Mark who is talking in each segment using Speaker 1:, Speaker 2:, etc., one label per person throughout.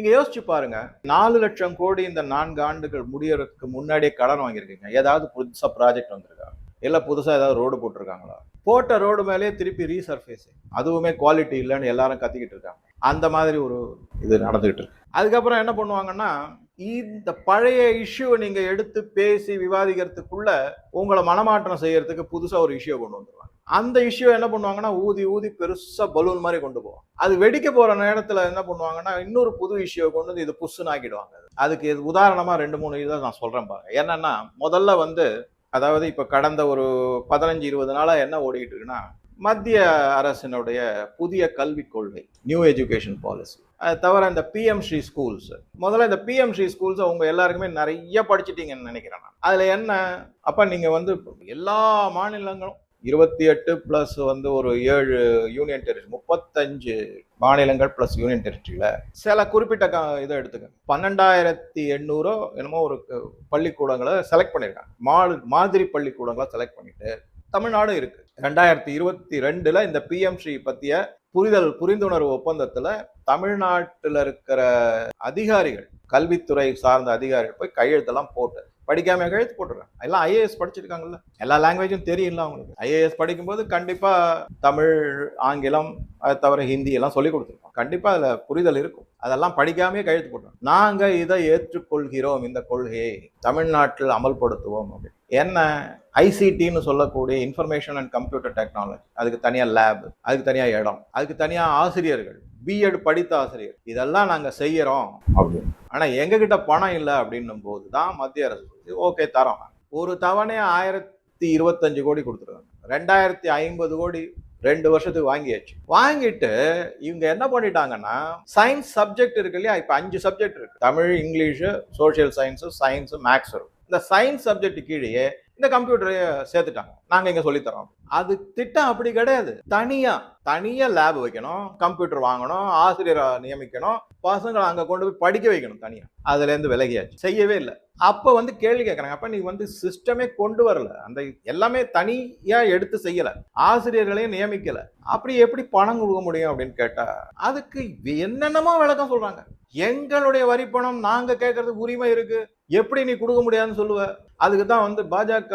Speaker 1: நீங்க யோசிச்சு பாருங்க. நாலு லட்சம் கோடி இந்த நான்கு ஆண்டுகள் முடியறதுக்கு முன்னாடியே கடன் வாங்கியிருக்கீங்க. ஏதாவது புதுசா ப்ராஜெக்ட் வந்திருக்கா? இல்ல புதுசா ஏதாவது ரோடு போட்டிருக்காங்களா? போட்ட ரோடு மேலேயே திருப்பி ரீசர்ஃபேஸ் அதுவுமே குவாலிட்டி இல்லைன்னு எல்லாரும் கத்திக்கிட்டு இருக்காங்க. அந்த மாதிரி ஒரு இது நடந்துகிட்டு இருக்கு. அதுக்கப்புறம் என்ன பண்ணுவாங்கன்னா இந்த பழைய இஷ்யூவை நீங்க எடுத்து பேசி விவாதிக்கிறதுக்குள்ள உங்களை மனமாற்றம் செய்யறதுக்கு புதுசா ஒரு இஷ்யூ கொண்டு வந்துடுவாங்க அந்த இஷ்யூ என்ன பண்ணுவாங்கன்னா ஊதி ஊதி பெருசாக பலூன் மாதிரி கொண்டு போவோம் அது வெடிக்க போகிற நேரத்தில் என்ன பண்ணுவாங்கன்னா இன்னொரு புது இஷ்யூவை கொண்டு வந்து இது புஷ்ஷுன்னு ஆக்கிடுவாங்க. அதுக்கு இது உதாரணமாக ரெண்டு மூணு இதை நான் சொல்கிறேன் பாருங்க. என்னென்னா முதல்ல வந்து அதாவது இப்போ கடந்த ஒரு பதினஞ்சு இருபது நாளாக என்ன ஓடிக்கிட்டு இருக்குன்னா மத்திய அரசினுடைய புதிய கல்விக் கொள்கை நியூ எஜுகேஷன் பாலிசி அது தவிர இந்த பிஎம்ஸ்ரீ ஸ்கூல்ஸ் முதல்ல இந்த பிஎம்ஸ்ரீ ஸ்கூல்ஸை ஸ்கூல்ஸ் உங்க எல்லாருக்குமே நிறைய படிச்சிட்டிங்கன்னு நினைக்கிறேன் நான். அதில் என்ன அப்போ நீங்கள் வந்து எல்லா மாநிலங்களும் இருபத்தி எட்டு பிளஸ் வந்து ஒரு ஏழு யூனியன் டெரிட்டரி முப்பத்தஞ்சு மாநிலங்கள் பிளஸ் யூனியன் டெரிட்டரியில் சில குறிப்பிட்ட க இதை எடுத்துக்க பன்னெண்டாயிரத்தி எண்ணூறோ என்னமோ ஒரு பள்ளிக்கூடங்களை செலக்ட் பண்ணியிருக்காங்க மா மாதிரி பள்ளிக்கூடங்களை செலக்ட் பண்ணிட்டு தமிழ்நாடும் இருக்கு. ரெண்டாயிரத்தி இருபத்தி ரெண்டில் இந்த பிஎம்ஸ்ரீ பற்றிய புரிதல் புரிந்துணர்வு ஒப்பந்தத்தில் தமிழ்நாட்டில் இருக்கிற அதிகாரிகள் கல்வித்துறை சார்ந்த அதிகாரிகள் போய் கையெழுத்தெல்லாம் போட்டு படிக்காம எழுத்து போட்டுருக்காங்க எல்லாம் ஐஏஎஸ் படிச்சிருக்காங்கல்ல. எல்லா லாங்குவேஜும் தெரியல அவங்களுக்கு. ஐஏஎஸ் படிக்கும்போது கண்டிப்பா தமிழ் ஆங்கிலம் அதை தவிர ஹிந்தி எல்லாம் சொல்லி கொடுத்துருக்கோம் கண்டிப்பா அதுல புரிதல் இருக்கும். அதெல்லாம் படிக்காமே கையெழுத்து போட்டோம் நாங்க இதை ஏற்றுக்கொள்கிறோம் இந்த கொள்கையை. தமிழ்நாட்டில் அமல்படுத்துவோம் அப்படின்னு. என்ன? ஐசிடின்னு சொல்லக்கூடிய இன்ஃபர்மேஷன் அண்ட் கம்ப்யூட்டர் டெக்னாலஜி அதுக்கு தனியாக லேப் அதுக்கு தனியாக இடம் அதுக்கு தனியாக ஆசிரியர்கள் பிஎட் படித்த ஆசிரியர். இதெல்லாம் நாங்கள் செய்கிறோம் அப்படின்னு. ஆனால் எங்ககிட்ட பணம் இல்லை அப்படின்னும் போது தான் மத்திய அரசு ஓகே தரோம் ஒரு தவணையை ஆயிரத்தி இருபத்தஞ்சு கோடி கொடுத்துருக்காங்க. ரெண்டாயிரத்தி ஐம்பது கோடி ரெண்டு வருஷத்துக்கு வாங்கியாச்சு. வாங்கிட்டு இவங்க என்ன பண்ணிட்டாங்கன்னா சயின்ஸ் சப்ஜெக்ட் இருக்கு இல்லையா? இப்போ அஞ்சு சப்ஜெக்ட் இருக்கு. Tamil English social science science maths இருக்கும் இந்த சயின்ஸ் சப்ஜெக்ட் கீழேயே இந்த கம்ப்யூட்டரை சேர்த்துட்டாங்க. நாங்கள் இங்கே சொல்லித்தரோம். அது திட்டம் அப்படி கிடையாது. தனியா தனியா லேப் வைக்கணும் கம்ப்யூட்டர் வாங்கணும் ஆசிரியரை நியமிக்கணும் பசங்களை அங்க கொண்டு போய் படிக்க வைக்கணும் தனியா. அதுல இருந்து விலகியாச்சு. செய்யவே இல்லை. அப்ப வந்து கேள்வி கேட்கறாங்க. அப்ப நீ வந்து சிஸ்டமே கொண்டு வரல. அந்த எல்லாமே தனியா எடுத்து செய்யல. ஆசிரியர்களையும் நியமிக்கல. அப்படி எப்படி பணம் கொடுக்க முடியும் அப்படின்னு கேட்டா அதுக்கு என்னென்னமோ விளக்கம் சொல்றாங்க. எங்களுடைய வரிப்பணம் நாங்க கேட்கறதுக்கு உரிமை இருக்கு. எப்படி நீ கொடுக்க முடியாதுன்னு சொல்லுவ? அதுக்கு தான் வந்து பாஜக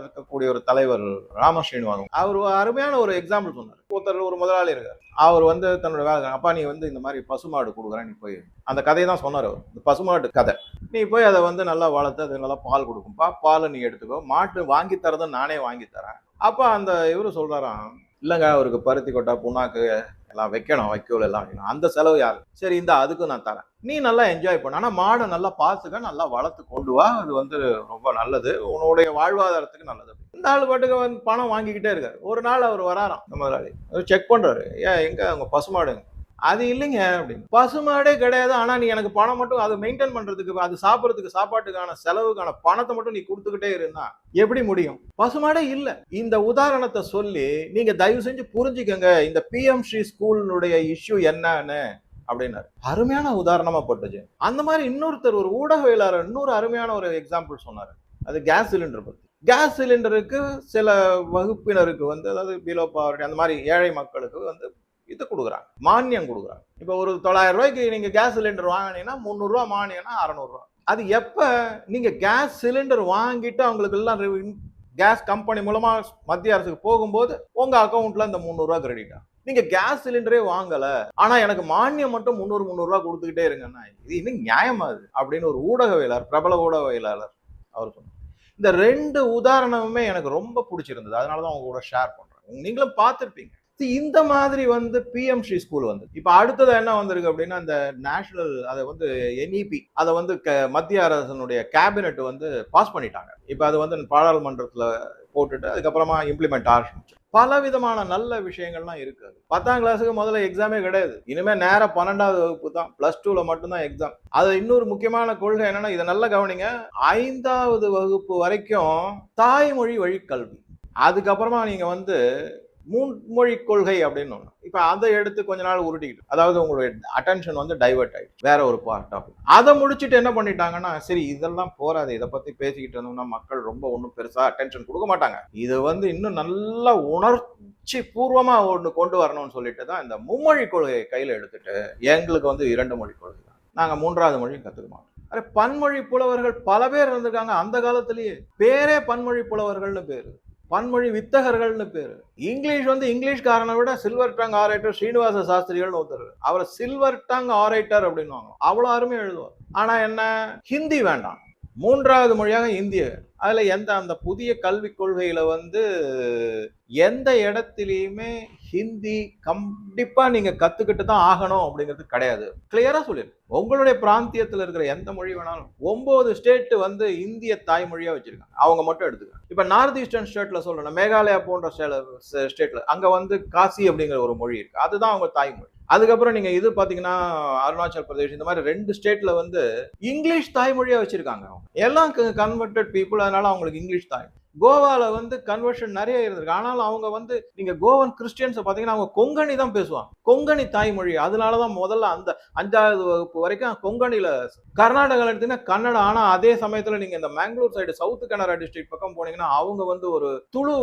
Speaker 1: இருக்கக்கூடிய ஒரு தலைவர் ராம ஸ்ரீனிவாசன் அவர் அருமையான ஒரு எக்ஸாம்பிள் சொன்னார். ஒருத்தர் ஒரு முதலாளி இருக்கார். அவர் வந்து தன்னோட வேலை அப்பா நீ வந்து இந்த மாதிரி பசுமாடு கொடுக்குறேன் நீ போய் அந்த கதையை தான் சொன்னார் அவர். இந்த பசுமாடு கதை. நீ போய் அதை வந்து நல்லா வளர்த்து அது நல்லா பால் கொடுக்கும்பா. பாலை நீ எடுத்துக்கோ. மாட்டு வாங்கி தரதை நானே வாங்கி தரேன். அப்போ அந்த இவரு சொல்றாராம் இல்லைங்க அவருக்கு பருத்தி கொட்டா புண்ணாக்கு எல்லாம் வைக்கணும் வைக்கோல் எல்லாம் வைக்கணும். அந்த செலவு யாரு? சரி இந்த அதுக்கும் நான் தரேன். நீ நல்லா என்ஜாய் பண்ண. ஆனால் மாடை நல்லா பார்த்துக்க நல்லா வளர்த்து கொண்டு வா. அது வந்து ரொம்ப நல்லது. உன்னுடைய வாழ்வாதாரத்துக்கு நல்லது. இந்த ஆள் பாட்டுக்கு வந்து பணம் வாங்கிக்கிட்டே இருக்காரு. ஒரு நாள் அவர் வராராம் இந்த முதலாளி. செக் பண்றாரு. ஏன் எங்க அவங்க பசுமாடுங்க அது இல்லைங்க அப்படின்னு. பசுமாடே கிடையாது. ஆனா நீ எனக்கு பணம் மட்டும் அதை மெயின்டைன் பண்றதுக்கு அது சாப்பிட்றதுக்கு சாப்பாட்டுக்கான செலவுக்கான பணத்தை மட்டும் நீ கொடுத்துக்கிட்டே இருந்தா எப்படி முடியும்? பசுமாடே இல்ல. இந்த உதாரணத்தை சொல்லி நீங்க தயவு செஞ்சு புரிஞ்சுக்கங்க. இந்த பிஎம் ஸ்ரீ ஸ்கூலினுடைய இஷ்யூ என்னன்னு அப்படின்னாரு. அருமையான உதாரணமா பட்டுச்சு. அந்த மாதிரி இன்னொருத்தர் ஒரு ஊடகவியலாளர் இன்னொரு அருமையான ஒரு எக்ஸாம்பிள் சொன்னாரு. அது கேஸ் சிலிண்டர் பத்தி. கேஸ் சிலிண்டருக்கு சில வகுப்பினருக்கு வந்து அதாவது பிலோ பாவர்ட்டி அந்த மாதிரி ஏழை மக்களுக்கு வந்து இது கொடுக்குறாங்க. மானியம் கொடுக்குறாங்க. இப்போ ஒரு தொள்ளாயிரம் ரூபாய்க்கு நீங்கள் கேஸ் சிலிண்டர் வாங்கினீங்கன்னா முந்நூறுரூவா மானியம்னா அறநூறுவா. அது எப்போ நீங்கள் கேஸ் சிலிண்டர் வாங்கிட்டு அவங்களுக்கு எல்லாம் கேஸ் கம்பெனி மூலமாக மத்திய அரசுக்கு போகும்போது உங்கள் அக்கௌண்ட்டில் இந்த முந்நூறுரூவா கிரெடிட் நீங்க கேஸ் சிலிண்டரே வாங்கல ஆனா எனக்கு மானியம் மட்டும் முந்நூறு முந்நூறுரூவா கொடுத்துக்கிட்டே இருங்கன்னா இது இன்னும் நியாயமா அது? அப்படின்னு ஒரு ஊடகவியலாளர் பிரபல ஊடகவியலாளர் அவர் சொன்னார். இந்த ரெண்டு உதாரணமுமே எனக்கு ரொம்ப பிடிச்சிருந்தது. அதனால தான் உங்க கூட ஷேர் பண்றேன். நீங்களும் பார்த்துருப்பீங்க. இந்த மாதிரி வந்து பிஎம்ஸ்ரீ ஸ்கூல் வந்து இப்போ அடுத்தது என்ன வந்திருக்கு அப்படின்னா இந்த நேஷனல் அதை வந்து என்இபி அதை வந்து மத்திய அரசனுடைய கேபினெட் வந்து பாஸ் பண்ணிட்டாங்க. இப்போ அது வந்து பாராளுமன்றத்தில் போட்டுட்டு அதுக்கப்புறமா இம்ப்ளிமெண்ட் ஆரம்பிச்சு. பல விதமான நல்ல விஷயங்கள்லாம் இருக்காது பத்தாம் கிளாஸுக்கு முதல்ல எக்ஸாமே கிடையாது. இனிமே நேரம் பன்னெண்டாவது வகுப்பு தான். பிளஸ் டூல மட்டும்தான் எக்ஸாம் அது இன்னொரு முக்கியமான கொள்கை என்னன்னா இதை நல்லா கவனிங்க. ஐந்தாவது வகுப்பு வரைக்கும் தாய்மொழி வழி கல்வி அதுக்கப்புறமா நீங்க வந்து மூன்மொழி கொள்கை அப்படின்னு ஒன்று இப்போ அதை எடுத்து கொஞ்ச நாள் உருட்டிக்கிட்டு அதாவது உங்களுடைய அட்டென்ஷன் வந்து டைவர்ட் ஆயிடுச்சு வேற ஒரு டாபிக் அதை முடிச்சுட்டு என்ன பண்ணிட்டாங்கன்னா சரி இதெல்லாம் போராது இதை பற்றி பேசிக்கிட்டு இருந்தோம்னா மக்கள் ரொம்ப ஒன்றும் பெருசாக அட்டென்ஷன் கொடுக்க மாட்டாங்க. இது வந்து இன்னும் நல்லா உணர்ச்சி பூர்வமாக ஒன்று கொண்டு வரணும்னு சொல்லிட்டு தான் இந்த மும்மொழி கொள்கையை கையில் எடுத்துட்டு எங்களுக்கு வந்து இரண்டு மொழி கொள்கை தான். நாங்கள் மூன்றாவது மொழியும் கற்றுக்க மாட்டோம். அரே பன்மொழி புலவர்கள் பல பேர் இருந்திருக்காங்க அந்த காலத்திலேயே. பேரே பன்மொழி புலவர்கள்னு பேர். பன்மொழி வித்தகர்கள்னு பேர். இங்கிலீஷ் வந்து இங்கிலீஷ்காரனை விட சில்வர் டங் ஆரேட்டர் ஸ்ரீனிவாச சாஸ்திரிகள்னு ஒருத்தர். அவர் சில்வர் டங் ஆரேட்டர் அப்படின்னுவாங்க அவ்வளோ அருமையாக எழுதுவார். ஆனால் என்ன? ஹிந்தி வேண்டாம். மூன்றாவது மொழியாக இந்திய. அதில் எந்த அந்த புதிய கல்விக் கொள்கையில் வந்து எந்த இடத்துலையுமே ஹிந்தி கண்டிப்பாக நீங்கள் கற்றுக்கிட்டு தான் ஆகணும் அப்படிங்கிறது கிடையாது. கிளியராக சொல்லிரு உங்களுடைய பிராந்தியத்தில் இருக்கிற எந்த மொழி வேணாலும் ஒம்பது ஸ்டேட்டு வந்து இந்திய தாய்மொழியாக வச்சுருக்காங்க. அவங்க மட்டும் எடுத்துக்காங்க. இப்போ நார்த் ஈஸ்டர்ன் ஸ்டேட்டில் சொல்லணும். மேகாலயா போன்ற ஸ்டேட்டில் அங்கே வந்து காசி அப்படிங்கிற ஒரு மொழி இருக்குது அதுதான் அவங்க தாய்மொழி. அதுக்கப்புறம் நீங்க இது பாத்தீங்கன்னா அருணாச்சல் பிரதேஷ் இந்த மாதிரி ரெண்டு ஸ்டேட்ல வந்து இங்கிலீஷ் தாய்மொழியா வச்சிருக்காங்க எல்லாம் கன்வெர்டட் பீப்புள் அதனால அவங்களுக்கு இங்கிலீஷ் தாய். கோவால வந்து கன்வர்ஷன் நிறைய இருந்திருக்கு. ஆனாலும் அவங்க வந்து நீங்க கோவன் கிறிஸ்டியன்ஸை பாத்தீங்கன்னா அவங்க கொங்கணி தான் பேசுவாங்க. கொங்கணி தாய்மொழி. அதனாலதான் முதல்ல அந்த அஞ்சாவது வகுப்பு வரைக்கும் கொங்கணியில கர்நாடகாவில் எடுத்தீங்கன்னா கன்னடம். ஆனா அதே சமயத்துல நீங்க இந்த Mangalore side south Kanara district பக்கம் போனீங்கன்னா அவங்க வந்து ஒரு துளு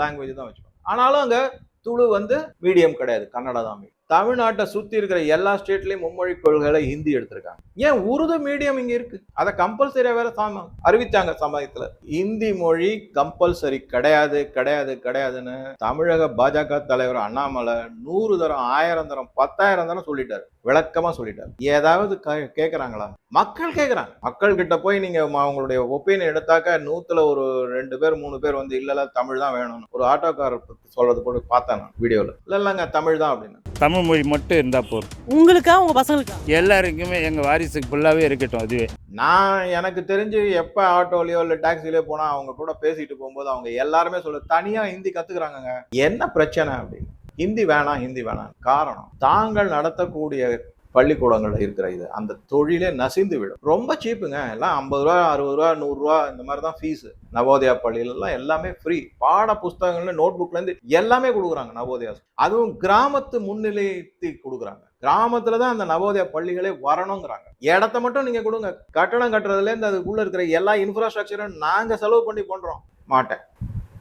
Speaker 1: லாங்குவேஜ் தான் வச்சுப்பாங்க. ஆனாலும் அங்க துளு வந்து மீடியம் கிடையாது. கன்னடா தான். தமிழ்நாட்டை சுற்றி இருக்கிற எல்லா ஸ்டேட்லேயும் மும்மொழி கொள்கைகளை ஹிந்தி எடுத்திருக்காங்க. ஏன் உருது மீடியம் இங்கே இருக்கு? அதை கம்பல்சரியாக வேற சாம அறிவித்தாங்க சமயத்தில். இந்தி மொழி கம்பல்சரி கிடையாது கிடையாது கிடையாதுன்னு தமிழக பாஜக தலைவர் அண்ணாமலை நூறு தரம் ஆயிரம் தரம் பத்தாயிரம் தரம் சொல்லிட்டாரு. விளக்கமாக சொல்லிட்டாரு. ஏதாவது க கேட்குறாங்களா மக்கள் கேட்குறாங்க மக்கள் கிட்ட போய் நீங்கள் அவங்களுடைய ஒப்பீனியன் எடுத்தாக்க நூற்றில் ஒரு ரெண்டு பேர் மூணு பேர் வந்து இல்லைல்ல தமிழ் தான் வேணும்னு. ஒரு ஆட்டோக்காரர் சொல்கிறது சொல்றது கூட பார்த்தேன் நான் வீடியோவில் இல்லை இல்லைங்க தமிழ் தான் அப்படின்னு.
Speaker 2: தமிழ் மொழி மட்டும் இருந்தால் போதும்.
Speaker 3: உங்களுக்கா உங்க பசங்களுக்கா?
Speaker 2: எல்லாருக்குமே எங்கள் வாரிசுக்கு ஃபுல்லாகவே இருக்கட்டும் அதுவே.
Speaker 1: நான் எனக்கு தெரிஞ்சு எப்ப ஆட்டோலயோ இல்ல டாக்ஸிலயோ போனா அவங்க கூட பேசிட்டு போகும்போது அவங்க எல்லாருமே சொல்ல தனியா ஹிந்தி கத்துக்கிறாங்கங்க. என்ன பிரச்சனை அப்படின்னு. ஹிந்தி வேணாம் ஹிந்தி வேணாம். காரணம் தாங்கள் நடத்தக்கூடிய பள்ளிக்கூடங்கள்ல இருக்கிற இது அந்த தொழிலே நசிந்து விடும். ரொம்ப சீப்புங்க எல்லாம் ஐம்பது ரூபா அறுபது ரூபா நூறுரூவா இந்த மாதிரி தான் ஃபீஸு நவோதயா பள்ளியிலலாம் எல்லாமே ஃப்ரீ பாட புஸ்தகங்கள்ல நோட் புக்லேருந்து எல்லாமே கொடுக்குறாங்க நவோதயா. அதுவும் கிராமத்து முன்னிலைத்தி கொடுக்குறாங்க. கிராமத்துல தான் அந்த நவோதயா பள்ளிகளே வரணுங்கிறாங்க. இடத்த மட்டும் நீங்க கொடுங்க. கட்டணம் கட்டுறதுலேருந்து அதுக்குள்ள இருக்கிற எல்லா இன்ஃப்ராஸ்ட்ரக்சரும் நாங்கள் செலவு பண்ணி பண்றோம் மாட்டேன்.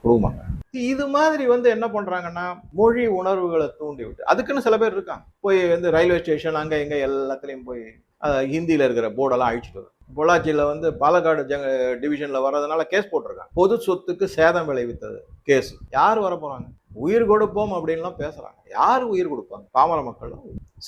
Speaker 1: கொடுமாங்க இது மாதிரி வந்து என்ன பண்றாங்கன்னா மொழி உணர்வுகளை தூண்டி விட்டு அதுக்குன்னு சில பேர் இருக்காங்க. போய் வந்து ரயில்வே ஸ்டேஷன் அங்க எங்க எல்லாத்துலயும் போய் ஹிந்தியில இருக்கிற போர்டெல்லாம் அழிச்சிட்டு வரும். பொள்ளாச்சியில வந்து பாலக்காடு ஜங்க டிவிஷன்ல வர்றதுனால கேஸ் போட்டிருக்காங்க. பொது சொத்துக்கு சேதம் விளைவித்தது கேஸ் யார் வர போறாங்க உயிர் கொடுப்போம் அப்படின்லாம் பேசுறாங்க. யார் உயிர் கொடுப்பாங்க? பாமர மக்கள்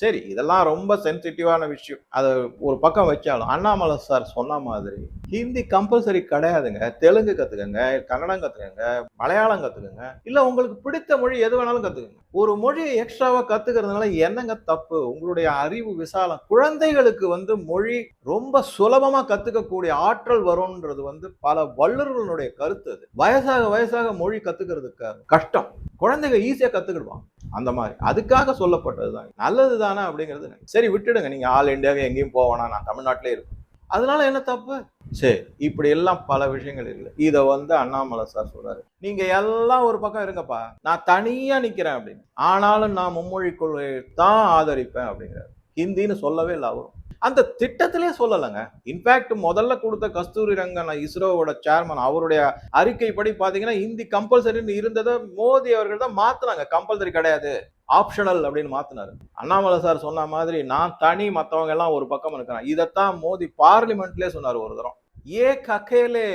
Speaker 1: சரி இதெல்லாம் ரொம்ப சென்சிட்டிவான விஷயம். அதை ஒரு பக்கம் வச்சாலும் அண்ணாமலை சார் சொன்ன மாதிரி ஹிந்தி கம்பல்சரி கிடையாதுங்க. தெலுங்கு கற்றுக்கங்க கன்னடம் கற்றுக்கங்க மலையாளம் கற்றுக்கங்க இல்லை உங்களுக்கு பிடித்த மொழி எது வேணாலும் கற்றுக்கங்க ஒரு மொழியை எக்ஸ்ட்ராவாக கற்றுக்கிறதுனால என்னங்க தப்பு? உங்களுடைய அறிவு விசாலம். குழந்தைகளுக்கு வந்து மொழி ரொம்ப சுலபமாக கற்றுக்கக்கூடிய ஆற்றல் வரும்ன்றது வந்து பல வல்லுநர்களுடைய கருத்து அது. வயசாக வயசாக மொழி கற்றுக்கிறதுக்கு கஷ்டம். குழந்தைங்க ஈஸியாக கற்றுக்கிடுவாங்க அந்த மாதிரி. அதுக்காக சொல்லப்பட்டதுதான். நல்லது தானே அப்படிங்கிறது சரி விட்டுடுங்க. நீங்கள் ஆல் இந்தியாவுக்கு எங்கேயும் போவேனா நான் தமிழ்நாட்டிலே இருக்கும் அதனால என்ன தப்பு? சரி இப்படி எல்லாம் பல விஷயங்கள் இல்லை இதை வந்து அண்ணாமலை சார் சொல்றாரு. நீங்க எல்லாம் ஒரு பக்கம் இருங்கப்பா. நான் தனியா நிக்கிறேன் அப்படின்னு. ஆனாலும் நான் மும்மொழி கொள்கையை தான் ஆதரிப்பேன் அப்படிங்கிறார். ஹிந்தின்னு சொல்லவே இல்லை அவரும். அந்த திட்டத்திலே சொல்லலைங்க. இன்ஃபேக்ட் முதல்ல கொடுத்த கஸ்தூரி ரங்கன் இஸ்ரோவோட சேர்மன் அவருடைய அறிக்கைப்படி பார்த்தீங்கன்னா ஹிந்தி கம்பல்சரின்னு இருந்ததை மோடி அவர்கள் தான் மாத்தினாங்க. கம்பல்சரி கிடையாது. ஆப்ஷனல் அப்படின்னு மாத்தினாரு. அண்ணாமலை சார் சொன்ன மாதிரி நான் தனி மற்றவங்க எல்லாம் ஒரு பக்கம் இருக்கிறேன். இதைத்தான் மோடி பார்லிமெண்ட்லேயே சொன்னார் ஒரு தரம். ஏ கக்கையிலே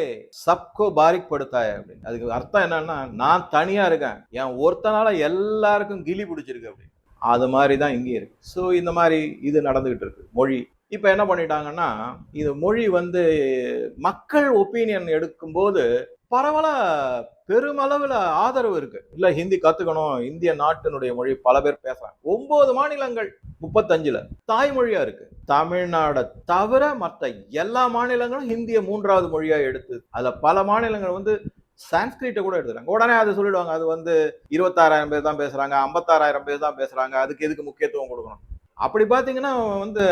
Speaker 1: சப்கோ பாரிக் படுத்தாய் அப்படின்னு. அதுக்கு அர்த்தம் என்னன்னா நான் தனியா இருக்கேன். என் ஒருத்தனால எல்லாருக்கும் கிளி பிடிச்சிருக்கு அப்படின்னு. அது மாதிரி தான் இங்கே இருக்கு. ஸோ இந்த மாதிரி இது நடந்துகிட்டு இருக்கு. மொழி. இப்போ என்ன பண்ணிட்டாங்கன்னா இது மொழி வந்து மக்கள் ஒப்பீனியன் எடுக்கும்போது பரவல பெருமளவில் ஆதரவு இருக்கு. இல்ல ஹிந்தி கத்துக்கணும். இந்திய நாட்டினுடைய மொழி பல பேர் பேசுறாங்க. ஒன்பது மாநிலங்கள் முப்பத்தஞ்சுல தாய்மொழியா இருக்கு. தமிழ்நாடை தவிர மற்ற எல்லா மாநிலங்களும் ஹிந்தியை மூன்றாவது மொழியா எடுத்து அதுல பல மாநிலங்கள் வந்து சான்ஸ்கிரிட்டை கூட எடுத்துறாங்க உடனே அது சொல்லிடுவாங்க அது வந்து இருபத்தாறாயிரம் பேர் தான் பேசுறாங்க ஐம்பத்தாறாயிரம் பேர் தான் பேசுறாங்க அதுக்கு எதுக்கு முக்கியத்துவம் கொடுக்கணும்? அப்படி பார்த்தீங்கன்னா வந்து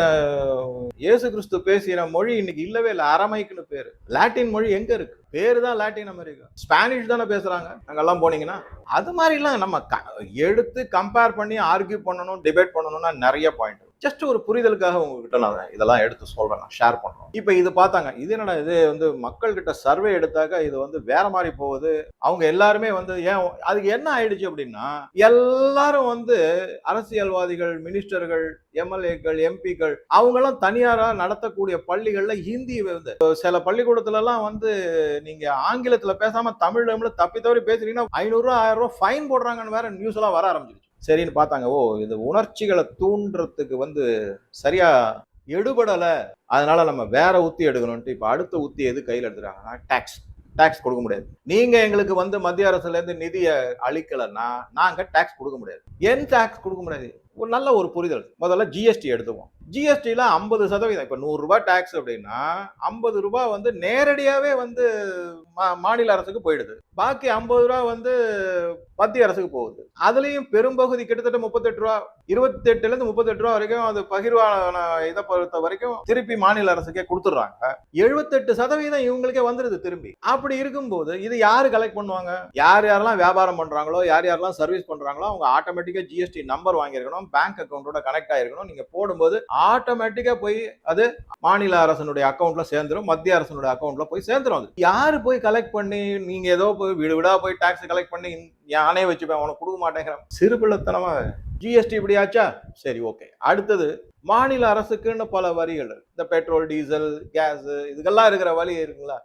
Speaker 1: இயேசு கிறிஸ்து பேசுகிற மொழி இன்னைக்கு இல்லவே இல்லை. அரமைக்குன்னு பேர். லாட்டின் மொழி எங்கே இருக்கு? பேர் தான் லாட்டின் அமெரிக்கா. ஸ்பானிஷ் தானே பேசுறாங்க. அங்கெல்லாம் போனீங்கன்னா அது மாதிரிலாம் நம்ம க- எடுத்து கம்பேர் பண்ணி ஆர்கியூ பண்ணணும் டிபேட் பண்ணணும்னா நிறைய பாயிண்ட் ஜஸ்ட் ஒரு புரிதலுக்காக உங்ககிட்ட நான் இதெல்லாம் எடுத்து சொல்றேன் நான் ஷேர் பண்றோம். இப்போ இது பார்த்தாங்க இது என்னடா இது வந்து மக்கள் கிட்ட சர்வே எடுத்தாக்க இது வந்து வேற மாதிரி போகுது. அவங்க எல்லாருமே வந்து ஏன் அதுக்கு என்ன ஆயிடுச்சு அப்படின்னா எல்லாரும் வந்து அரசியல்வாதிகள் மினிஸ்டர்கள் எம்எல்ஏக்கள் எம்பிக்கள் அவங்கெல்லாம் தனியாராக நடத்தக்கூடிய பள்ளிகளில் ஹிந்தி வந்து சில பள்ளிக்கூடத்துலலாம் வந்து வந்து ஆங்கிலத்தில் பேசாமல் தமிழ் தமிழ்ல தப்பி தவறி பேசுறீங்கன்னா ஐநூறுரூவா ஆயிரம் ரூபா ஃபைன் போடுறாங்கன்னு வேற நியூஸ் எல்லாம் வர ஆரம்பிச்சிருச்சு. சரின்னு பார்த்தாங்க ஓ இது உணர்ச்சிகளை தூண்டுறதுக்கு வந்து சரியா எடுபடலை. அதனால நம்ம வேற உத்தி எடுக்கணும்ட்டு இப்போ அடுத்த உத்தி எது கையில் எடுத்துறாங்கன்னா டேக்ஸ் டேக்ஸ் கொடுக்க முடியாது. நீங்க எங்களுக்கு வந்து மத்திய அரசுல இருந்து நிதியை அளிக்கலைன்னா நாங்க டேக்ஸ் கொடுக்க முடியாது. ஏன் டேக்ஸ் கொடுக்க முடியாது. ஒரு நல்ல ஒரு புரிதல். முதல்ல ஜிஎஸ்டி எடுத்துவோம் ஜிஎஸ்டியில் ஐம்பது சதவீதம். இப்போ நூறுரூபா டேக்ஸ் அப்படின்னா ஐம்பது ரூபா வந்து நேரடியாகவே வந்து மா- மாநில அரசுக்கு போயிடுது. பாக்கி ஐம்பது ரூபா வந்து மத்திய அரசுக்கு போகுது. அதுலேயும் பெரும்பகுதி கிட்டத்தட்ட முப்பத்தெட்டு ரூபா இருபத்தெட்டுலேருந்து முப்பத்தெட்டு ரூபா வரைக்கும் அது பகிர்வான இதை பொறுத்த வரைக்கும் திருப்பி மாநில அரசுக்கே கொடுத்துட்றாங்க. எழுபத்தெட்டு சதவீதம் இவங்களுக்கே வந்துடுது திரும்பி. அப்படி இருக்கும்போது இது யார் கலெக்ட் பண்ணுவாங்க? யார் யாரெல்லாம் வியாபாரம் பண்ணுறாங்களோ யார் யாரெல்லாம் சர்வீஸ் பண்ணுறாங்களோ அவங்க ஆட்டோமேட்டிக்காக ஜிஎஸ்டி நம்பர் வாங்கியிருக்கணும். பேங்க் அக்கௌண்ட்டோட கனெக்ட் ஆயிருக்கணும். நீங்க போடும்போது ஆட்டோமேட்டிக்கா போய் அது மாநில அரசனுடைய அக்கௌண்ட்ல சேர்ந்துரும் மத்திய அரசனுடைய அக்கௌண்ட்ல போய் சேர்ந்துடும் அது. யாரு போய் கலெக்ட் பண்ணி நீங்க ஏதோ போய் வீடு வீடா போய் டாக்ஸ் கலெக்ட் பண்ணி யானே வச்சுப்பேன் உனக்கு கொடுக்க மாட்டேங்கிறேன். சிறுபிள்ளத்தனமா ஜிஎஸ்டி இப்படி ஆச்சா சரி ஓகே அடுத்தது மாநில அரசுக்குன்னு பல வரிகள். இந்த பெட்ரோல் டீசல் கேஸ் இதுக்கெல்லாம் இருக்கிற வரி இருக்குங்களா?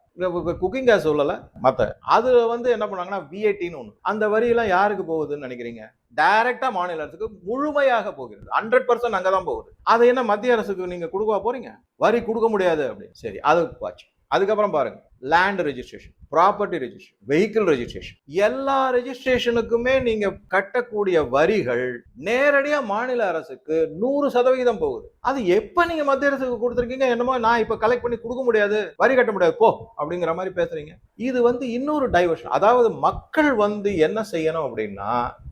Speaker 1: குக்கிங் கேஸ் சொல்லல. மத்த. அது வந்து என்ன பண்ணாங்கன்னா விஐடின்னு ஒண்ணு. அந்த வரியெல்லாம் யாருக்கு போகுதுன்னு நினைக்கிறீங்க? டைரக்டா மாநில அரசுக்கு முழுமையாக போகிறது. ஹண்ட்ரட் பர்சன்ட் அங்கதான் போகுது. அதை என்ன மத்திய அரசுக்கு நீங்க கொடுக்க போறீங்க? வரி கொடுக்க முடியாது அப்படின்னு. சரி அது போச்சு. அதுக்கப்புறம் பாருங்க land registration property registration vehicle registration எல்லா ரெஜிஸ்ட்ரேஷனுக்குமே நீங்க கட்டக்கூடிய வரிகள் நேரடியாக மாநில அரசுக்கு நூறு சதவீதம் போகுது. அது எப்போ நீங்க மத்திய அரசுக்கு கொடுத்துருக்கீங்க என்னமோ நான் இப்போ கலெக்ட் பண்ணி கொடுக்க முடியாது வரி கட்ட முடியாது போ அப்படிங்கிற மாதிரி பேசுறீங்க. இது வந்து இன்னொரு டைவர்ஷன் அதாவது மக்கள் வந்து என்ன செய்யணும் அப்படின்னா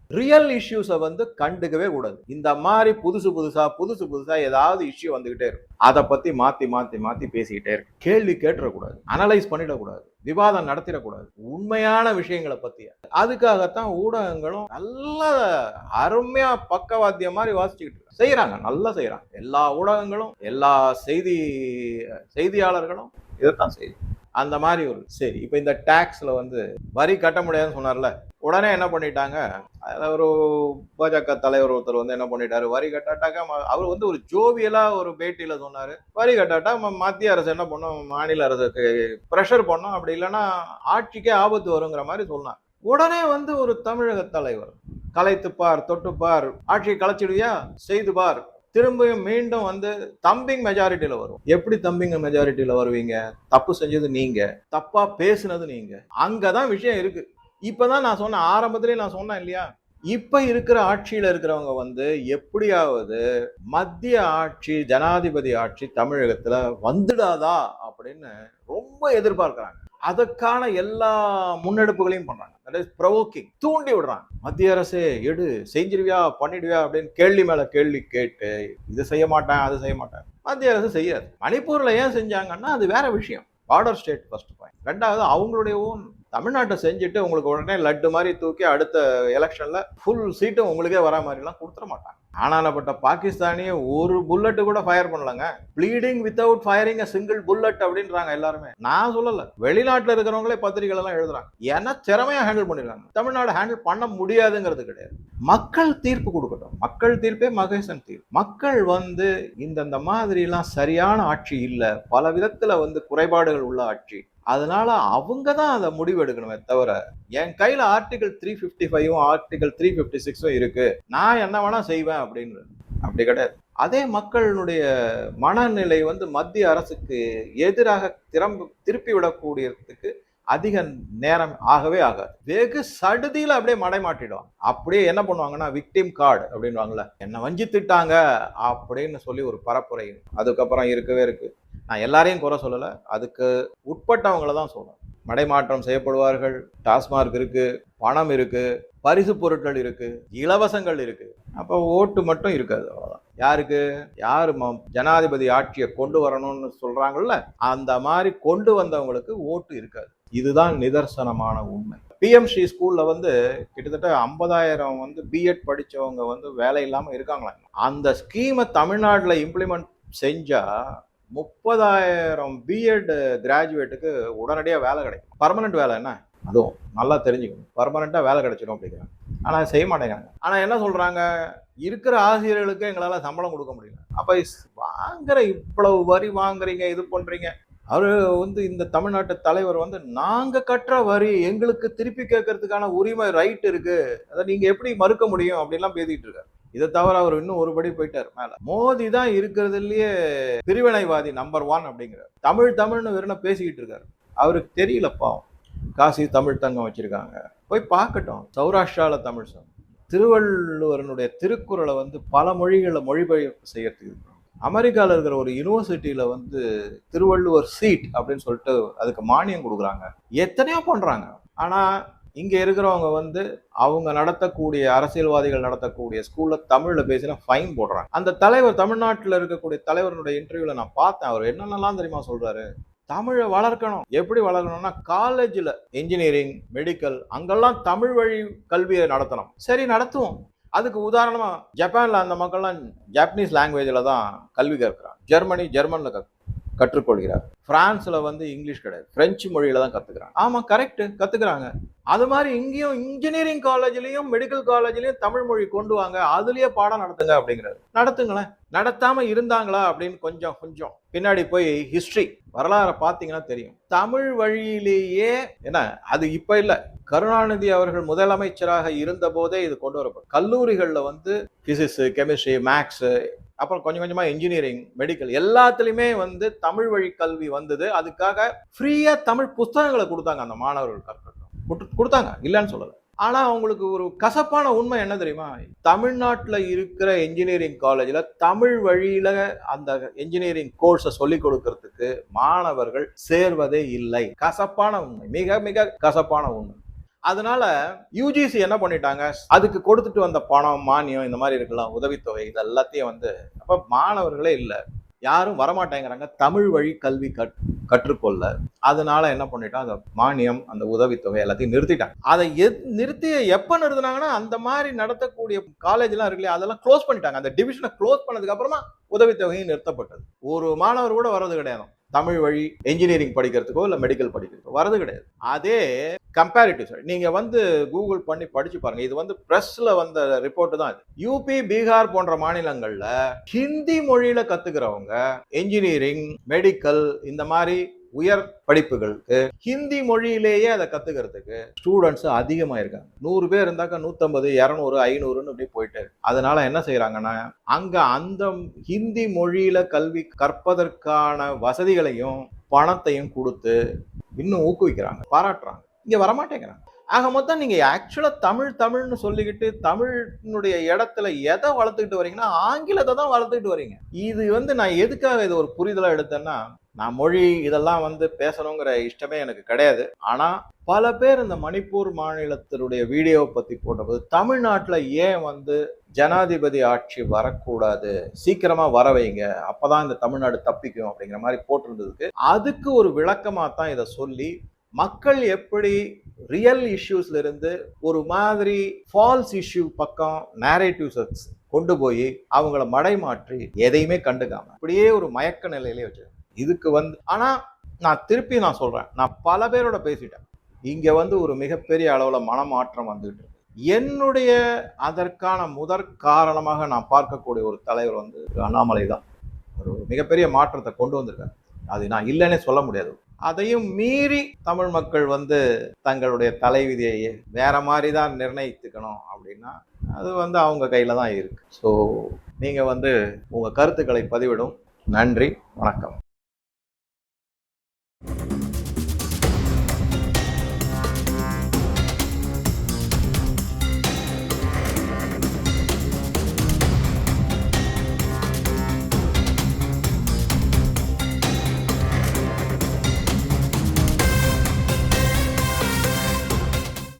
Speaker 1: ரியல் இஷ்யூஸை வந்து கண்டுக்கவே கூடாது. இந்த மாதிரி புதுசு புதுசா புதுசு புதுசா ஏதாவது இஷ்யூ வந்துகிட்டே இருக்கும். அதை பத்தி மாத்தி மாத்தி மாத்தி பேசிக்கிட்டே இருக்கு கேள்வி கேட்டுறக்கூடாது. அனலைஸ் பண்ணிடக்கூடாது. விவாதம் நடத்திடக்கூடாது. உண்மையான விஷயங்களை பத்தி அதுக்காகத்தான் ஊடகங்களும் நல்ல அருமையா பக்கவாத்தியம் மாதிரி வாசிச்சுக்கிட்டு செய்யறாங்க. நல்லா செய்யறாங்க. எல்லா ஊடகங்களும் எல்லா செய்தி செய்தியாளர்களும் இதைத்தான் செய்யுது. அந்த மாதிரி ஒரு சரி இப்போ இந்த டேக்ஸில் வந்து வரி கட்ட முடியாதுன்னு சொன்னார்ல உடனே என்ன பண்ணிட்டாங்க? அதில் ஒரு பாஜக தலைவர் ஒருத்தர் வந்து என்ன பண்ணிட்டாரு? வரி கட்டாட்டாக்க அவர் வந்து ஒரு ஜோவியலாக ஒரு பேட்டியில் சொன்னார். வரி கட்டாட்டா மத்திய அரசு என்ன பண்ணோம்? மாநில அரசுக்கு ப்ரெஷர் பண்ணோம். அப்படி இல்லைன்னா ஆட்சிக்கே ஆபத்து வருங்கிற மாதிரி சொன்னார். உடனே வந்து ஒரு தமிழக தலைவர் கலைத்துப்பார் தொட்டுப்பார் ஆட்சியை கலைச்சிடுவியா? செய்து திரும்ப மீண்டும் வந்து தம்பிங் மெஜாரிட்டியில வரும். எப்படி தம்பிங்க மெஜாரிட்டியில வருவீங்க? தப்பு செஞ்சது நீங்க. தப்பா பேசுனது நீங்க. அங்கதான் விஷயம் இருக்கு. இப்பதான் நான் சொன்னேன் ஆரம்பத்திலேயே நான் சொன்னேன் இல்லையா? இப்ப இருக்கிற ஆட்சியில இருக்கிறவங்க வந்து எப்படியாவது மத்திய ஆட்சி ஜனாதிபதி ஆட்சி தமிழகத்துல வந்துடாதா அப்படின்னு ரொம்ப எதிர்பார்க்கிறாங்க. அதற்கான எல்லா முன்னெடுப்புகளையும் பண்றாங்க. தட் இஸ் தூண்டி விடுறாங்க. மத்திய அரசே எடு. செஞ்சிருவியா? பண்ணிடுவியா? அப்படின்னு கேள்வி மேல கேள்வி கேட்டு இது செய்ய மாட்டேன் அது செய்ய மாட்டேன். மத்திய அரசு செய்யாது. மணிப்பூர்ல ஏன் செஞ்சாங்கன்னா அது வேற விஷயம். பார்டர் ஸ்டேட் ஃபர்ஸ்ட் பாயிண்ட் ரெண்டாவது அவங்களுடைய ஓன் தமிழ்நாட்டை செஞ்சுட்டு உங்களுக்கு உடனே லட்டு மாதிரி தூக்கி அடுத்த எலெக்ஷன்ல ஃபுல் சீட்டும் உங்களுக்கே வர மாதிரிலாம் கொடுத்துட மாட்டாங்க. ஆனாலப்பட்ட பாகிஸ்தானிய ஒரு புல்லட்டு கூட ஃபயர் பண்ணலங்க. Bleeding without firing a single bullet அப்படின்றாங்க எல்லாருமே. நான் சொல்லல. வெளிநாட்டில் இருக்கிறவங்களே பத்திரிகைகள் எல்லாம் எழுதுறாங்க. ஏன்னா திறமையா ஹேண்டில் பண்ணிருக்காங்க. தமிழ்நாடு ஹேண்டில் பண்ண முடியாதுங்கிறது கிடையாது. மக்கள் தீர்ப்பு கொடுக்கட்டும். மக்கள் தீர்ப்பே மகேசன் தீர்ப்பு. மக்கள் வந்து இந்தந்த மாதிரிலாம் சரியான ஆட்சி இல்லை. பல விதத்துல வந்து குறைபாடுகள் உள்ள ஆட்சி. அதனால அவங்க தான் அதை முடிவு எடுக்கணுமே தவிர என் கையில ஆர்டிகல் த்ரீ ஃபிஃப்டி ஃபைவும் ஆர்டிகல் த்ரீ ஃபிஃப்டி சிக்ஸும் இருக்கு. நான் என்ன வேணா செய்வேன் அப்படின்னு. அப்படி கிடையாது. அதே மக்களுடைய மனநிலை வந்து மத்திய அரசுக்கு எதிராக திரும்ப திருப்பி விடக்கூடியதுக்கு அதிக நேரம் ஆகவே ஆகாது. வெகு சடுதியில் அப்படியே மடைமாட்டிடும். அப்படியே என்ன பண்ணுவாங்கன்னா விக்டிம் கார்டு அப்படின்வாங்கல்ல என்னை வஞ்சித்துட்டாங்க அப்படின்னு சொல்லி ஒரு பரப்புரை. அதுக்கப்புறம் இருக்கவே இருக்கு. நான் எல்லாரையும் குறை சொல்லலை. அதுக்கு உட்பட்டவங்கள தான் சொல்றேன் மடைமாற்றம் செய்யப்படுவார்கள். டாஸ்மார்க் இருக்குது பணம் இருக்குது பரிசு பொருட்கள் இருக்குது இலவசங்கள் இருக்குது அப்போ ஓட்டு மட்டும் இருக்காது அவ்வளோதான் யாருக்கு? யார் ஜனாதிபதி ஆட்சியை கொண்டு வரணும்னு சொல்கிறாங்கல்ல அந்த மாதிரி கொண்டு வந்தவங்களுக்கு ஓட்டு இருக்காது. இதுதான் நிதர்சனமான உண்மை. பிஎம்சி ஸ்கூலில் வந்து கிட்டத்தட்ட ஐம்பதாயிரம் வந்து பிஎட் படித்தவங்க வந்து வேலை இல்லாமல் இருக்காங்களா அந்த ஸ்கீமை தமிழ்நாட்டில் இம்ப்ளிமெண்ட் செஞ்சால் முப்பதாயிரம் பிஎட் கிராஜுவேட்டுக்கு உடனடியாக வேலை கிடைக்கும். பர்மனெண்ட் வேலை என்ன? அதுவும் நல்லா தெரிஞ்சுக்கணும். பர்மனெண்ட்டாக வேலை கிடைச்சிடும் அப்படிங்கிறாங்க. ஆனால் செய்ய மாட்டேங்கிறாங்க. ஆனால் என்ன சொல்கிறாங்க இருக்கிற ஆசிரியர்களுக்கு எங்களால் சம்பளம் கொடுக்க முடியல. அப்போ வாங்குற இவ்வளவு வரி வாங்குறீங்க இது பண்ணுறீங்க அவர் வந்து இந்த தமிழ்நாட்டு தலைவர் வந்து நாங்கள் கட்டுற வரி எங்களுக்கு திருப்பி கேட்கறதுக்கான உரிமை ரைட் இருக்குது அதை நீங்கள் எப்படி மறுக்க முடியும்? அப்படின்லாம் பேசிகிட்டு இருக்காரு. இதை தவிர அவர் இன்னும் ஒரு படி போயிட்டார் மேல. மோடி தான் இருக்கிறதுலயே பிரிவினைவாதி நம்பர் ஒன் அப்படிங்கிறார். தமிழ் தமிழ்னு வெறும் பேசிக்கிட்டு இருக்காரு. அவருக்கு தெரியலப்பா காசி தமிழ் தங்கம் வச்சிருக்காங்க. போய் பார்க்கட்டும். சௌராஷ்டிரால தமிழ் சங்கம். திருவள்ளுவரனுடைய திருக்குறளை வந்து பல மொழிகளை மொழிபெயர்ப்பு செய்யறதுக்கு அமெரிக்காவில் இருக்கிற ஒரு யூனிவர்சிட்டியில வந்து திருவள்ளுவர் சீட் அப்படின்னு சொல்லிட்டு அதுக்கு மானியம் கொடுக்குறாங்க. எத்தனையோ பண்றாங்க. ஆனால் இங்கே இருக்கிறவங்க வந்து அவங்க நடத்தக்கூடிய அரசியல்வாதிகள் நடத்தக்கூடிய ஸ்கூலில் தமிழில் பேசினா ஃபைன் போடுறாங்க. அந்த தலைவர் தமிழ்நாட்டில் இருக்கக்கூடிய தலைவருடைய இன்டர்வியூவில் நான் பார்த்தேன். அவர் என்னென்னலாம் தெரியுமா சொல்கிறாரு தமிழை வளர்க்கணும். எப்படி வளர்க்கணும்னா காலேஜில் இன்ஜினியரிங் மெடிக்கல் அங்கெல்லாம் தமிழ் வழி கல்வியை நடத்தணும். சரி நடத்துவோம். அதுக்கு உதாரணமாக ஜப்பானில் அந்த மக்கள்லாம் ஜாப்பனீஸ் லாங்குவேஜில் தான் கல்வி கற்கிறாங்க. ஜெர்மனி ஜெர்மனில் கற் கற்றுக்கொள்கிறார். பிரான்ஸில் வந்து இங்கிலீஷ் கிடையாது. பிரெஞ்சு மொழியில தான் கற்றுக்குறாங்க ஆமாம் கரெக்ட் கற்றுக்குறாங்க அது மாதிரி இங்கேயும் இன்ஜினியரிங் காலேஜ்லேயும் மெடிக்கல் காலேஜ்லேயும் தமிழ் மொழி கொண்டு வாங்க. அதுலேயே பாடம் நடத்துங்க அப்படிங்கிறது நடத்துங்களேன். நடத்தாமல் இருந்தாங்களா அப்படின்னு கொஞ்சம் கொஞ்சம். பின்னாடி போய் ஹிஸ்ட்ரி வரலாறை பார்த்தீங்கன்னா தெரியும். தமிழ் வழியிலேயே என்ன அது இப்போ இல்லை. கருணாநிதி அவர்கள் முதலமைச்சராக இருந்தபோதே இது கொண்டு வரப்படும். கல்லூரிகளில் வந்து பிசிக்ஸ் கெமிஸ்ட்ரி மேக்ஸு அப்புறம் கொஞ்சம் கொஞ்சமாக இன்ஜினியரிங் மெடிக்கல் எல்லாத்துலேயுமே வந்து தமிழ் வழி கல்வி வந்தது. அதுக்காக ஃப்ரீயாக தமிழ் புஸ்தகங்களை கொடுத்தாங்க அந்த மாணவர்கள் கற்கட்டும். கொடுத்தாங்க. இல்லைன்னு சொல்லலை. ஆனால் அவங்களுக்கு ஒரு கசப்பான உண்மை என்ன தெரியுமா? தமிழ்நாட்டில் இருக்கிற இன்ஜினியரிங் காலேஜில் தமிழ் வழியில் அந்த இன்ஜினியரிங் கோர்ஸை சொல்லிக் கொடுக்கறதுக்கு மாணவர்கள் சேர்வதே இல்லை. கசப்பான உண்மை. மிக மிக கசப்பான உண்மை. அதனால யூஜிசி என்ன பண்ணிட்டாங்க? அதுக்கு கொடுத்துட்டு வந்த பணம் மானியம் இந்த மாதிரி இருக்கலாம் உதவித்தொகை இது எல்லாத்தையும் வந்து அப்ப மாணவர்களே இல்லை. யாரும் வரமாட்டேங்கிறாங்க. தமிழ் வழி கல்வி கற் கற்றுக்கொள்ள. அதனால என்ன பண்ணிட்டோம் அந்த மானியம் அந்த உதவித்தொகை எல்லாத்தையும் நிறுத்திட்டாங்க. அதை எத் நிறுத்தி எப்ப நிறுத்தினாங்கன்னா அந்த மாதிரி நடத்தக்கூடிய காலேஜ்லாம் இருக்கு இல்லையா அதெல்லாம் க்ளோஸ் பண்ணிட்டாங்க. அந்த டிவிஷனை க்ளோஸ் பண்ணதுக்கு அப்புறமா உதவித்தொகையும் நிறுத்தப்பட்டது. ஒரு மாணவர் கூட வர்றது கிடையாது. தமிழ் வழி இன்ஜினியரிங் படிக்கிறதுக்கோ இல்லை மெடிக்கல் படிக்கிறதுக்கோ வரது கிடையாது. அதே கம்பேரிட்டிவ் சைடு நீங்கள் வந்து கூகுள் பண்ணி படிச்சு பாருங்க. இது வந்து ப்ரெஸ்ஸில் வந்த ரிப்போர்ட் தான் இது. யூபி பீகார் போன்ற மாநிலங்களில் ஹிந்தி மொழியில கத்துக்கிறவங்க இன்ஜினியரிங் மெடிக்கல் இந்த மாதிரி உயர் படிப்புகளுக்கு ஹிந்தி மொழியிலேயே அதை கத்துக்கிறதுக்கு ஸ்டூடெண்ட்ஸ் அதிகமாக இருக்காங்க நூறு பேர் இருந்தாக்கா நூற்றம்பது இரநூறு ஐநூறுன்னு அப்படி போயிட்டு அதனால என்ன செய்யறாங்கன்னா அங்க அந்த ஹிந்தி மொழியில கல்வி கற்பதற்கான வசதிகளையும் பணத்தையும் கொடுத்து இன்னும் ஊக்குவிக்கிறாங்க பாராட்டுறாங்க. இங்கே வரமாட்டேங்கிறாங்க. ஆக மொத்தம் நீங்கள் ஆக்சுவலாக தமிழ் தமிழ்னு சொல்லிக்கிட்டு தமிழினுடைய இடத்துல எதை வளர்த்துக்கிட்டு வரீங்கன்னா ஆங்கிலத்தை தான் வளர்த்துக்கிட்டு வரீங்க. இது வந்து நான் எதுக்காக இது ஒரு புரிதலாக எடுத்தேன்னா நான் மொழி இதெல்லாம் வந்து பேசணுங்கிற இஷ்டமே எனக்கு கிடையாது. ஆனால் பல பேர் இந்த மணிப்பூர் மாநிலத்தினுடைய வீடியோவை பற்றி போட்டபோது தமிழ்நாட்டில் ஏன் வந்து ஜனாதிபதி ஆட்சி வரக்கூடாது? சீக்கிரமாக வர வைங்க. அப்பதான் இந்த தமிழ்நாடு தப்பிக்கும் அப்படிங்கிற மாதிரி போட்டிருந்ததுக்கு. அதுக்கு ஒரு விளக்கமாக தான் இதை சொல்லி மக்கள் எப்படி ரியல் இஷ்யூஸ்ல இருந்து ஒரு மாதிரி ஃபால்ஸ் இஷ்யூ பக்கம் நேரேட்டிவ்ஸ் கொண்டு போய் அவங்கள மடைமாற்றி எதையுமே கண்டுக்காம அப்படியே ஒரு மயக்க நிலையிலே வச்சு இதுக்கு வந்து ஆனால் நான் திருப்பி நான் சொல்கிறேன் நான் பல பேரோட பேசிட்டேன். இங்கே வந்து ஒரு மிகப்பெரிய அளவில் மனமாற்றம் வந்துகிட்டு இருக்கு. என்னுடைய அதற்கான முதற் காரணமாக நான் பார்க்கக்கூடிய ஒரு தலைவர் வந்து அண்ணாமலை தான். ஒரு மிகப்பெரிய மாற்றத்தை கொண்டு வந்திருக்கேன் அது நான் இல்லைன்னே சொல்ல முடியாது. அதையும் மீறி தமிழ் மக்கள் வந்து தங்களுடைய தலைவிதியை வேற மாதிரி தான் நிர்ணயித்துக்கணும் அப்படின்னா அது வந்து அவங்க கையில் தான் இருக்கு. ஸோ நீங்கள் வந்து உங்கள் கருத்துக்களை பதிவிடும். நன்றி. வணக்கம்.